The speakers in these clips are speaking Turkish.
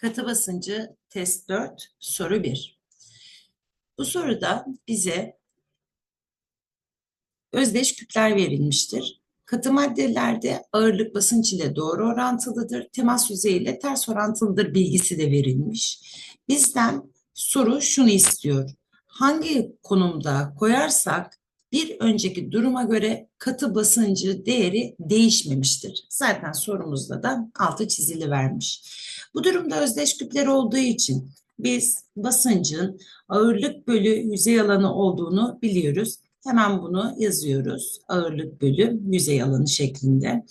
Katı basıncı test 4 soru 1. Bu soruda bize özdeş küpler verilmiştir. Katı maddelerde ağırlık basınç ile doğru orantılıdır, temas yüzeyi ile ters orantılıdır bilgisi de verilmiş. Bizden soru şunu istiyor. Hangi konumda koyarsak bir önceki duruma göre katı basıncı değeri değişmemiştir. Zaten sorumuzda da altı çizili vermiş. Bu durumda özdeş küpler olduğu için biz basıncın ağırlık bölü yüzey alanı olduğunu biliyoruz. Hemen bunu yazıyoruz. Ağırlık bölü yüzey alanı şeklinde.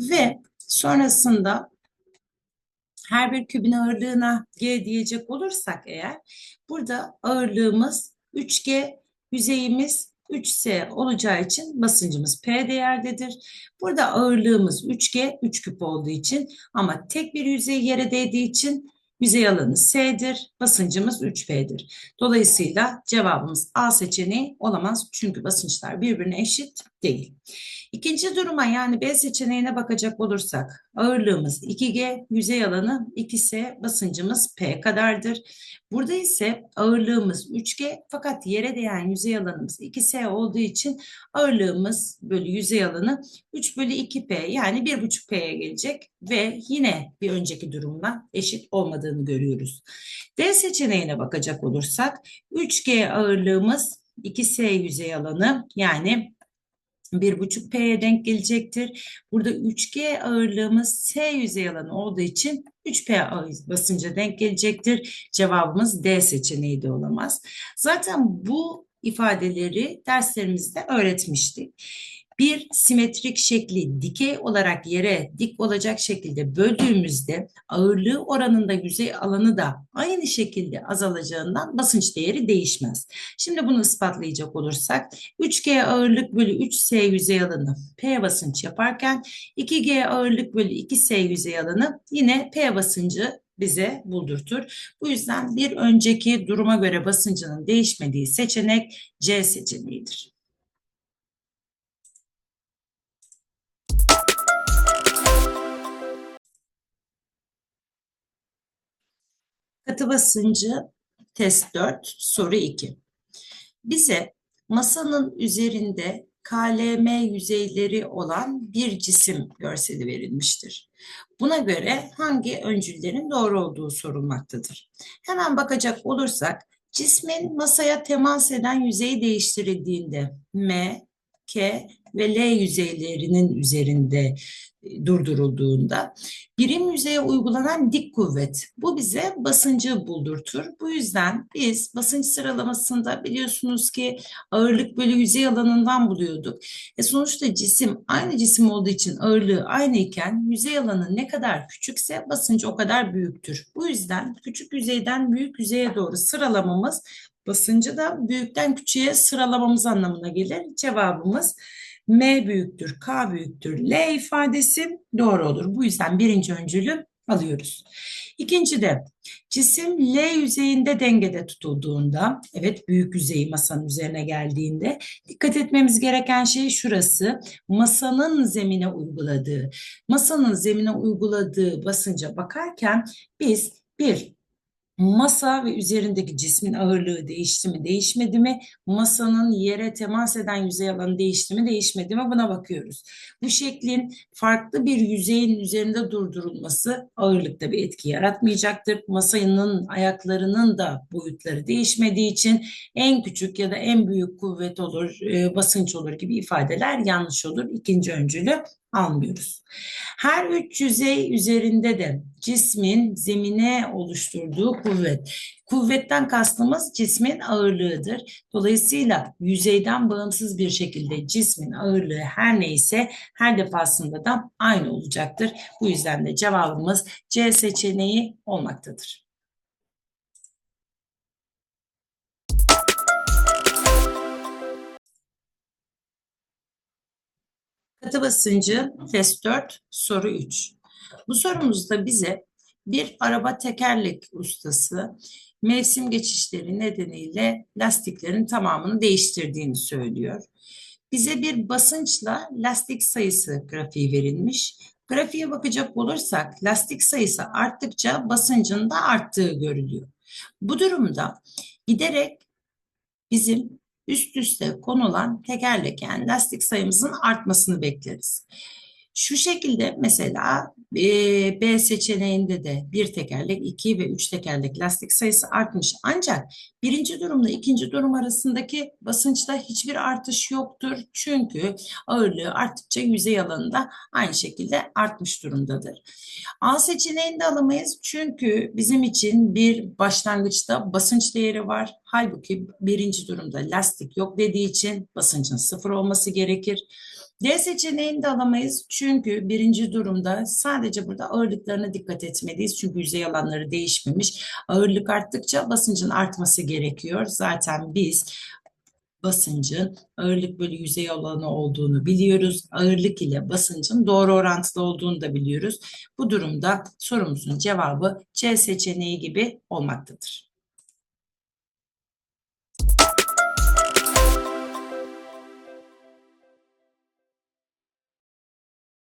Ve sonrasında her bir kübün ağırlığına G diyecek olursak eğer burada ağırlığımız 3G, yüzeyimiz 3S olacağı için basıncımız P değerdedir. Burada ağırlığımız 3G, 3 küp olduğu için ama tek bir yüzey yere değdiği için yüzey alanı S'dir, basıncımız 3P'dir. Dolayısıyla cevabımız A seçeneği olamaz çünkü basınçlar birbirine eşit değil. İkinci duruma yani B seçeneğine bakacak olursak ağırlığımız 2G, yüzey alanı 2S, basıncımız P kadardır. Burada ise ağırlığımız 3G fakat yere değen yüzey alanımız 2S olduğu için ağırlığımız bölü yüzey alanı 3 bölü 2P yani 1,5P'ye gelecek ve yine bir önceki durumla eşit olmadığını görüyoruz. D seçeneğine bakacak olursak 3G ağırlığımız 2S yüzey alanı yani 1,5 P'ye denk gelecektir. Burada 3G ağırlığımız S yüzey alanı olduğu için 3P basınca denk gelecektir. Cevabımız D seçeneği de olamaz. Zaten bu ifadeleri derslerimizde öğretmiştik bir simetrik şekli dikey olarak yere dik olacak şekilde böldüğümüzde ağırlığı oranında yüzey alanı da aynı şekilde azalacağından basınç değeri değişmez. Şimdi bunu ispatlayacak olursak 3G ağırlık bölü 3S yüzey alanı P basınç yaparken 2G ağırlık bölü 2S yüzey alanı yine P basıncı bize buldurtur. Bu yüzden bir önceki duruma göre basıncının değişmediği seçenek C seçeneğidir. Katı basıncı test 4 soru 2. Bize masanın üzerinde KLM yüzeyleri olan bir cisim görseli verilmiştir. Buna göre hangi öncüllerin doğru olduğu sorulmaktadır. Hemen bakacak olursak cismin masaya temas eden yüzeyi değiştirildiğinde M, K ve L yüzeylerinin üzerinde durdurulduğunda birim yüzeye uygulanan dik kuvvet bu bize basıncı buldurtur. Bu yüzden biz basınç sıralamasında biliyorsunuz ki ağırlık bölü yüzey alanından buluyorduk. E sonuçta cisim aynı cisim olduğu için ağırlığı aynı iken yüzey alanı ne kadar küçükse basıncı o kadar büyüktür. Bu yüzden küçük yüzeyden büyük yüzeye doğru sıralamamız basıncı da büyükten küçüğe sıralamamız anlamına gelir. Cevabımız M büyüktür, K büyüktür, L ifadesi doğru olur. Bu yüzden birinci öncülü alıyoruz. İkinci de cisim L yüzeyinde dengede tutulduğunda, evet büyük yüzeyi masanın üzerine geldiğinde dikkat etmemiz gereken şey şurası. Masanın zemine uyguladığı, masanın zemine uyguladığı basınca bakarken biz bir Masa ve üzerindeki cismin ağırlığı değişti mi, değişmedi mi? Masanın yere temas eden yüzey alanı değişti mi, değişmedi mi? Buna bakıyoruz. Bu şeklin farklı bir yüzeyin üzerinde durdurulması ağırlıkta bir etki yaratmayacaktır. Masanın ayaklarının da boyutları değişmediği için en küçük ya da en büyük kuvvet olur, e, basınç olur gibi ifadeler yanlış olur. İkinci öncülü almıyoruz. Her üç yüzey üzerinde de cismin zemine oluşturduğu kuvvet. Kuvvetten kastımız cismin ağırlığıdır. Dolayısıyla yüzeyden bağımsız bir şekilde cismin ağırlığı her neyse her defasında da aynı olacaktır. Bu yüzden de cevabımız C seçeneği olmaktadır. Katı basıncı test 4 soru 3. Bu sorumuzda bize bir araba tekerlek ustası mevsim geçişleri nedeniyle lastiklerin tamamını değiştirdiğini söylüyor. Bize bir basınçla lastik sayısı grafiği verilmiş. Grafiğe bakacak olursak lastik sayısı arttıkça basıncın da arttığı görülüyor. Bu durumda giderek bizim üst üste konulan tekerlek yani lastik sayımızın artmasını bekleriz. Şu şekilde mesela B seçeneğinde de bir tekerlek, iki ve üç tekerlek lastik sayısı artmış. Ancak birinci durumla ikinci durum arasındaki basınçta hiçbir artış yoktur. Çünkü ağırlığı arttıkça yüzey alanında aynı şekilde artmış durumdadır. A seçeneğini de alamayız çünkü bizim için bir başlangıçta basınç değeri var. Halbuki birinci durumda lastik yok dediği için basıncın sıfır olması gerekir. D seçeneğini de alamayız çünkü birinci durumda sadece burada ağırlıklarına dikkat etmeliyiz. Çünkü yüzey alanları değişmemiş. Ağırlık arttıkça basıncın artması gerekiyor. Zaten biz basıncın ağırlık bölü yüzey alanı olduğunu biliyoruz. Ağırlık ile basıncın doğru orantılı olduğunu da biliyoruz. Bu durumda sorumuzun cevabı C seçeneği gibi olmaktadır.